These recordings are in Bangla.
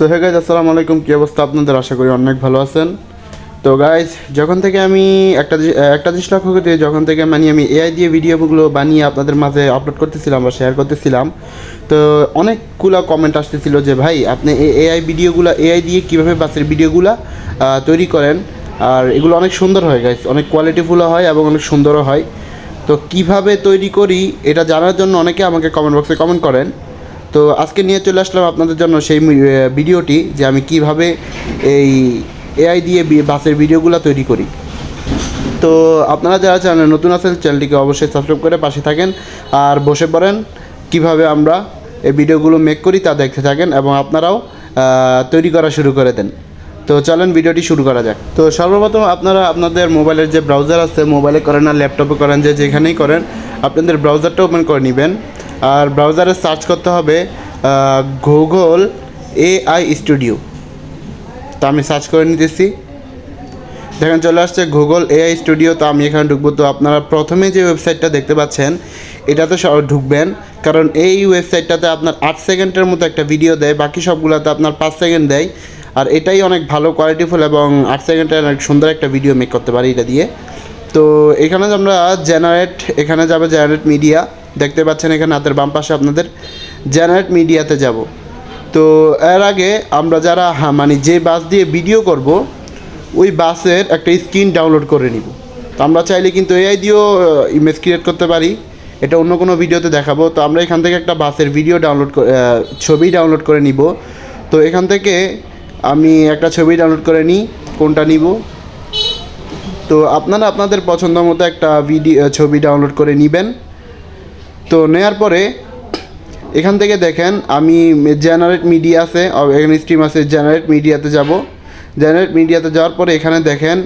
সো হে গাইজ আসসালামু আলাইকুম। কী অবস্থা আপনাদের? আশা করি অনেক ভালো আছেন। তো গাইজ যখন থেকে আমি একটা একটা জিনিস লক্ষ্য করতে যখন থেকে মানে আমি এআই দিয়ে ভিডিওগুলো বানিয়ে আপনাদের মাঝে আপলোড করতেছিলাম বা শেয়ার করতেছিলাম, তো অনেকগুলো কমেন্ট আসতেছিল যে, ভাই, আপনি এআই ভিডিওগুলো এআই দিয়ে কীভাবে বাসের ভিডিওগুলো তৈরি করেন? আর এগুলো অনেক সুন্দর হয় গাইজ অনেক কোয়ালিটিফুলও হয় এবং অনেক সুন্দরও হয়। তো কীভাবে তৈরি করি, এটা জানার জন্য অনেকে আমাকে কমেন্ট বক্সে কমেন্ট করেন। তো আজকে নিয়ে চলে আসলাম আপনাদের জন্য সেই ভিডিওটি যে আমি কীভাবে এই এআই দিয়ে বাসের ভিডিওগুলো তৈরি করি। তো আপনারা যারা চ্যানেলে নতুন আছেন, চ্যানেলটিকে অবশ্যই সাবস্ক্রাইব করে পাশে থাকেন আর বসে পড়েন কীভাবে আমরা এই ভিডিওগুলো মেক করি তা দেখতে থাকেন এবং আপনারাও তৈরি করা শুরু করে দেন। তো চলেন ভিডিওটি শুরু করা যাক। তো সর্বপ্রথম আপনারা আপনাদের মোবাইলের যে ব্রাউজার আছে, মোবাইলে করেন আর ল্যাপটপে করেন যে যেখানেই করেন, আপনাদের ব্রাউজারটা ওপেন করে নেবেন। আর ব্রাউজারে সার্চ করতে হবে গুগল এআই স্টুডিও তো আমি সার্চ করে নিতেছি। দেখেন চলে আসছে গুগল এআই স্টুডিও তো আমি এখানে ঢুকবো। তো আপনারা প্রথমে যে ওয়েবসাইটটা দেখতে পাচ্ছেন, এটাতে ঢুকবেন। কারণ এই ওয়েবসাইটটাতে আপনার আট সেকেন্ডের মতো একটা ভিডিও দেয়, বাকি সবগুলোতে আপনার পাঁচ সেকেন্ড দেয়। আর এটাই অনেক ভালো কোয়ালিটিফুল এবং আট সেকেন্ডের অনেক সুন্দর একটা ভিডিও মেক করতে পারি এটা দিয়ে। তো এখানে আমরা জেনারেট এখানে যাবে জেনারেট মিডিয়া দেখতে পাচ্ছেন এখানে হাতের বাম পাশে আপনাদের জেনারেট মিডিয়াতে যাব। তো এর আগে আমরা যারা হা- মানে যে বাস দিয়ে ভিডিও করব, ওই বাসের একটা স্ক্রিন ডাউনলোড করে নিব। তো আমরা চাইলে কিন্তু এআই দিয়েও ইমেজ ক্রিয়েট করতে পারি। এটা অন্য কোনো ভিডিওতে দেখাবো। তো আমরা এখান থেকে একটা বাসের ভিডিও ডাউনলোড ছবি ডাউনলোড করে নিব। তো এখান থেকে আমি একটা ছবি ডাউনলোড করে নিই, কোনটা নিব? তো আপনারা আপনাদের পছন্দ মতো একটা ভিডিও ছবি ডাউনলোড করে নেবেন। তো নেয়ার পরে এখান থেকে দেখেন, আমি জেনারেট মিডিয়া আছে, এখানে স্ট্রিম আছে জেনারেট মিডিয়াতে যাব। জেনারেট মিডিয়াতে যাওয়ার পরে এখানে দেখেন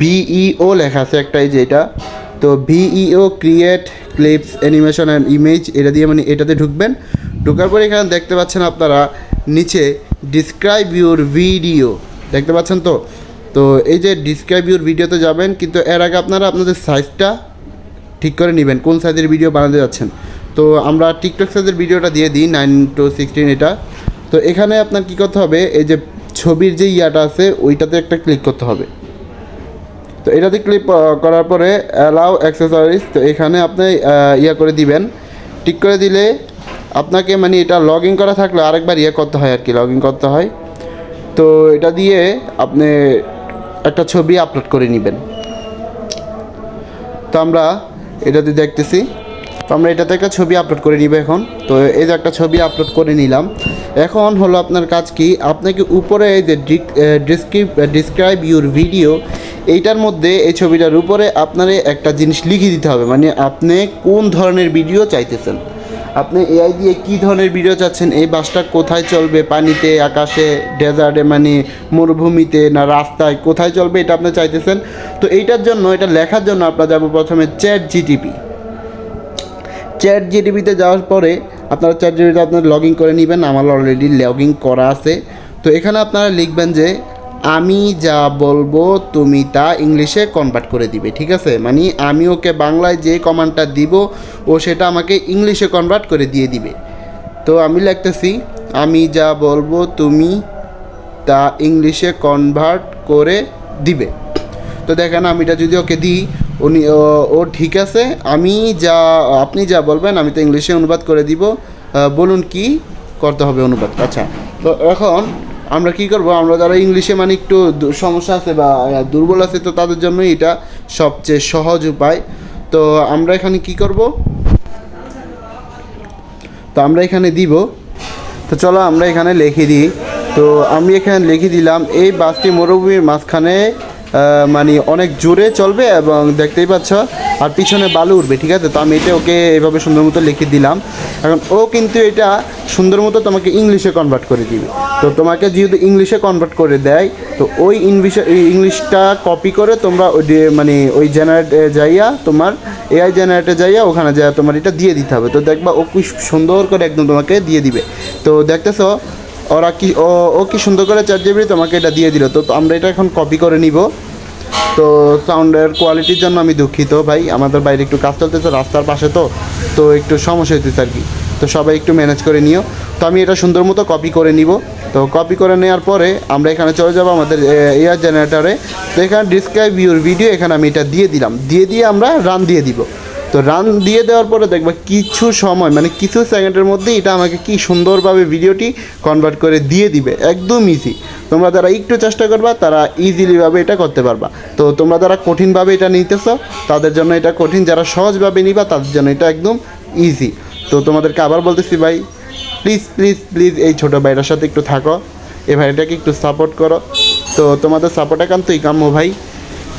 ভিইও লেখা আছে একটা এই যে এটা। তো Veo create clips animation and image এটা দিয়ে মানে এটাতে ঢুকবেন। ঢোকার পরে এখানে দেখতে পাচ্ছেন আপনারা নিচে ডিসক্রাইব ইউর ভিডিও দেখতে পাচ্ছেন তো? তো এই যে ডিসক্রাইব ইউর ভিডিওতে যাবেন, কিন্তু এর আগে আপনারা আপনাদের সাইজটা ঠিক করে নেবেন, কোন সাইজের ভিডিও বানাতে যাচ্ছেন। তো আমরা টিকটক সাইজের ভিডিওটা দিয়ে দিই নাইন টু সিক্সটিন এটা। তো এখানে আপনার কী করতে হবে, এই যে ছবির যে ইয়াটা আছে, ওইটাতে একটা ক্লিক করতে হবে। তো এটাতে ক্লিক করার পরে অ্যালাউ অ্যাক্সেসরিজ তো এখানে আপনি ইয়া করে দিবেন। টিক করে দিলে আপনাকে মানে এটা লগ ইন করা থাকলে আরেকবার ইয়ে করতে হয় আর কি লগ ইন করতে হয়। তো এটা দিয়ে আপনি একটা ছবি আপলোড করে নেবেন। তো আমরা এটাতে দেখতেছি। তো আমরা এটাতে একটা ছবি আপলোড করে নিব এখন। তো এই যে একটা ছবি আপলোড করে নিলাম। এখন হলো আপনার কাজ কি? আপনাকে উপরে এই যে ডিসক্রিপ ডিসক্রাইব ইউর ভিডিও এইটার মধ্যে এই ছবিটার উপরে আপনার একটা জিনিস লিখে দিতে হবে। মানে আপনি কোন ধরনের ভিডিও চাইতেছেন? আপনি এআই দিয়ে কী ধরনের ভিডিও চাচ্ছেন? এই বাসটা কোথায় চলবে? পানিতে, আকাশে ডেজার্টে মানে মরুভূমিতে না রাস্তায় কোথায় চলবে এটা আপনি চাইতেছেন? তো এইটার জন্য, এটা লেখার জন্য আপনার যাব প্রথমে চ্যাট জিটিপি চ্যাট জিটিপিতে যাওয়ার পরে আপনারা চ্যাট জিটিপিতে আপনার লগ ইন করে নেবেন, আমার অলরেডি লগ ইন করা আছে। তো এখানে আপনারা লিখবেন যে, আমি যা বলব তুমি তা ইংলিশে কনভার্ট করে দিবে। ঠিক আছে? মানে আমি ওকে বাংলায় যে কমান্ডটা দিব, ও সেটা আমাকে ইংলিশে কনভার্ট করে দিয়ে দিবে। তো আমি লিখতেছি, আমি যা বলব তুমি তা ইংলিশে কনভার্ট করে দিবে। তো দেখেন, আমি এটা যদি ওকে দিই উনি, ও- ঠিক আছে, আমি যা, আপনি যা বলবেন, আমি তো ইংলিশে অনুবাদ করে দিব। বলুন কি করতে হবে অনুবাদ? আচ্ছা তো এখন আমরা কি করব? আমরা যারা ইংলিশে মানে একটু সমস্যা আছে বা দুর্বল আছে, তো তাদের জন্য এটা সবচেয়ে সহজ উপায়। তো আমরা এখানে কি করব? তো আমরা এখানে দিব। তো চলো আমরা এখানে লিখে দিই। তো আমি এখানে লিখে দিলাম, এই বাসটি মরুভূমির মাঝখানে মানে অনেক জোরে চলবে এবং দেখতেই পাচ্ছ, আর পিছনে বালু উঠবে ঠিক আছে? তো আমি এটা ওকে এভাবে সুন্দর মতো লিখে দিলাম। এখন ও কিন্তু এটা সুন্দর মতো তোমাকে ইংলিশে কনভার্ট করে দিবে। তো তোমাকে যেহেতু ইংলিশে কনভার্ট করে দেয়, তো ওই ইংলিশে ইংলিশটা কপি করে তোমরা ওই মানে ওই জেনারেট যাইয়া তোমার এআই জেনারেটে যাইয়া ওখানে যাইয়া তোমার এটা দিয়ে দিতে হবে। তো দেখবা ও কি সুন্দর করে একদম তোমাকে দিয়ে দিবে। তো দেখতেছো ওরা কি ও ও কি সুন্দর করে চার জিবি তোমাকে এটা দিয়ে দিল। তো আমরা এটা এখন কপি করে নিব। তো সাউন্ডের কোয়ালিটির জন্য আমি দুঃখিত ভাই। আমাদের বাইরে একটু কাজ চলতেছে, রাস্তার পাশে তো। তো একটু সমস্যা হইতেছে আর কি। তো সবাই একটু ম্যানেজ করে নিও। তো আমি এটা সুন্দর মতো কপি করে নিব। তো কপি করে নেওয়ার পরে আমরা এখানে চলে যাব আমাদের এয়ার জেনারেটরে তো এখানে ডিসক্রাইব ইউর ভিডিও এখানে আমি এটা দিয়ে দিলাম। দিয়ে দিয়ে আমরা রান দিয়ে দিব। তো রান দিয়ে দেওয়ার পরে দেখবা কিছু সময় মানে কিছু সেকেন্ডের মধ্যে এটা আমাকে কি সুন্দরভাবে ভিডিওটি কনভার্ট করে দিয়ে দিবে। একদম ইজি তোমরা যারা একটু চেষ্টা করবা, তারা ইজিলিভাবে এটা করতে পারবা। তো তোমরা যারা কঠিনভাবে এটা নিতেছো, তাদের জন্য এটা কঠিন। যারা সহজভাবে নিবা, তাদের জন্য এটা একদম ইজি তো তোমাদেরকে আবার বলতেছি ভাই প্লিজ প্লিজ প্লিজ এই ছোটো ভাইটার সাথে একটু থাকো। এই ভাইটাকে একটু সাপোর্ট করো। তো তোমাদের সাপোর্ট একান্তই কাম্য ভাই।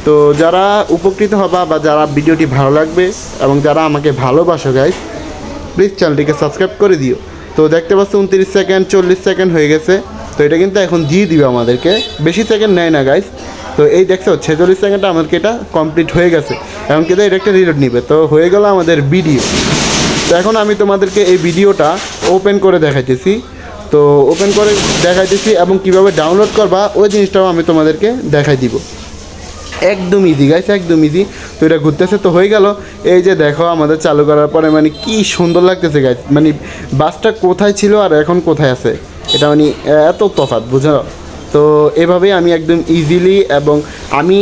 তো যারা উপকৃত হবা বা যারা ভিডিওটি ভালো লাগবে এবং যারা আমাকে ভালোবাসো গাইজ প্লিজ চ্যানেলটিকে সাবস্ক্রাইব করে দিও। তো দেখতে পাচ্ছ উনত্রিশ সেকেন্ড, চল্লিশ সেকেন্ড হয়ে গেছে। তো এটা কিন্তু এখন দিয়ে দিবে আমাদেরকে। বেশি সেকেন্ড নেয় না গাইজ তো এই দেখছ, ছেচল্লিশ সেকেন্ডটা আমাদেরকে এটা কমপ্লিট হয়ে গেছে। এখন কিন্তু এটা একটা রিলোড নিবে। তো হয়ে গেল আমাদের ভিডিও তো এখন আমি তোমাদেরকে এই ভিডিওটা ওপেন করে দেখাইতেছি। তো ওপেন করে দেখাইতেছি এবং কীভাবে ডাউনলোড করবা, ওই জিনিসটাও আমি তোমাদেরকে দেখাই দিব। একদম ইজি গাইস একদম ইজি তো এটা ঘুরতেছে, তো হয়ে গেল। এই যে দেখো, আমাদের চালু করার পরে মানে কি সুন্দর লাগতেছে গাইস মানে বাসটা কোথায় ছিল আর এখন কোথায় আছে? এটা মানে এত তফাৎ বুঝো তো এভাবেই আমি একদম ইজিলি এবং আমি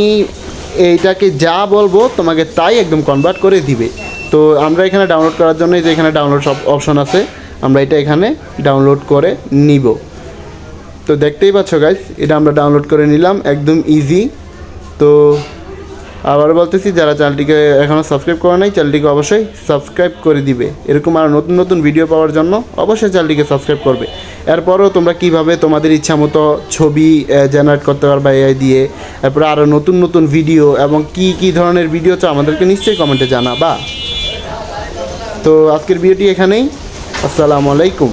এইটাকে যা বলব, তোমাকে তাই একদম কনভার্ট করে দিবে। তো আমরা এখানে ডাউনলোড করার জন্য যে এখানে ডাউনলোড সব অপশন আছে, আমরা এটা এখানে ডাউনলোড করে নিব। তো দেখতেই পাচ্ছ গাইস এটা আমরা ডাউনলোড করে নিলাম, একদম ইজি তো আবার বলতেছি, যারা চ্যানেলটিকে এখনও সাবস্ক্রাইব করে নাই, চ্যানেলটিকে অবশ্যই সাবস্ক্রাইব করে দিবে। এরকম আরও নতুন নতুন ভিডিও পাওয়ার জন্য অবশ্যই চ্যানেলটিকে সাবস্ক্রাইব করবে। এরপরও তোমরা কীভাবে তোমাদের ইচ্ছা মতো ছবি জেনারেট করতে পারবে এআই দিয়ে, এরপরে আরও নতুন নতুন ভিডিও এবং কি কি ধরনের ভিডিও চাও আমাদেরকে নিশ্চয়ই কমেন্টে জানাবা। তো আজকের ভিডিওটি এখানেই। আসসালামু আলাইকুম।